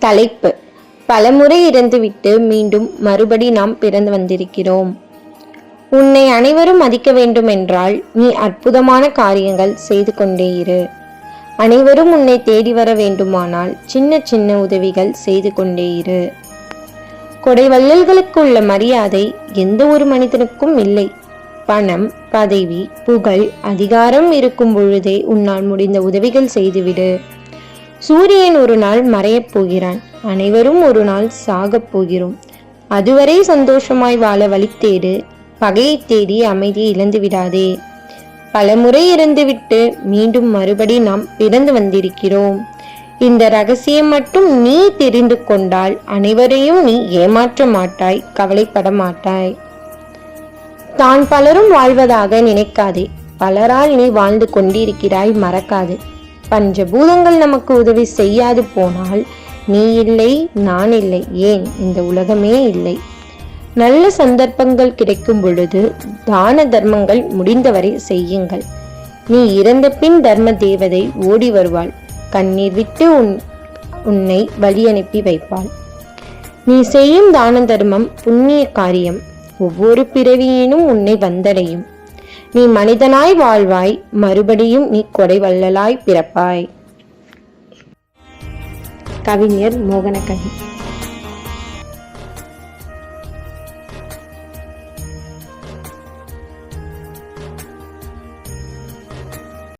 தலைப்பு. பலமுறை இறந்துவிட்டு மீண்டும் மறுபடி நாம் பிறந்து வந்திருக்கிறோம். உன்னை அனைவரும் மதிக்க வேண்டும் என்றால் நீ அற்புதமான காரியங்கள் செய்து கொண்டே இரு. அனைவரும் உன்னை தேடி வர வேண்டுமானால் சின்ன சின்ன உதவிகள் செய்து கொண்டே இரு. கொடை வள்ளல்களுக்கு உள்ள மரியாதை எந்த ஒரு மனிதனுக்கும் இல்லை. பணம் பதவி புகழ் அதிகாரம் இருக்கும் பொழுதே உன்னால் முடிந்த உதவிகள் செய்துவிடு. சூரியன் ஒரு நாள் மறையப் போகிறான். அனைவரும் ஒரு நாள் சாகப் போகிறோம். அதுவரை சந்தோஷமாய் வாழ வழி தேடு. பகையை தேடி அமைதி இழந்து விடாதே. பலமுறை இறந்துவிட்டு மீண்டும் மறுபடி நாம் பிறந்து வந்திருக்கிறோம். இந்த ரகசியம் மட்டும் நீ தெரிந்து கொண்டால் அனைவரையும் நீ ஏமாற்ற மாட்டாய் கவலைப்பட மாட்டாய். தான் பலரும் வாழ்வதாக நினைக்காதே. பலரால் நீ வாழ்ந்து கொண்டிருக்கிறாய் மறக்காதே. பஞ்சபூதங்கள் நமக்கு உதவி செய்யாது போனால் நீ இல்லை நான் இல்லை. ஏன்? இந்த உலகமே இல்லை. நல்ல சந்தர்ப்பங்கள் கிடைக்கும் பொழுது தான தர்மங்கள் முடிந்தவரை செய்யுங்கள். நீ இறந்த பின் தர்ம தேவதை ஓடி வருவாள். கண்ணீர் விட்டு உன் உன்னை வழி அனுப்பி வைப்பாள். நீ செய்யும் தான தர்மம் புண்ணிய காரியம். ஒவ்வொரு பிறவியினும் உன்னை வந்தடையும். நீ மனிதனாய் வாழ்வாய் மறுபடியும் நீ கொடை வள்ளலாய் பிறப்பாய். கவிஞர் மோகனகவி.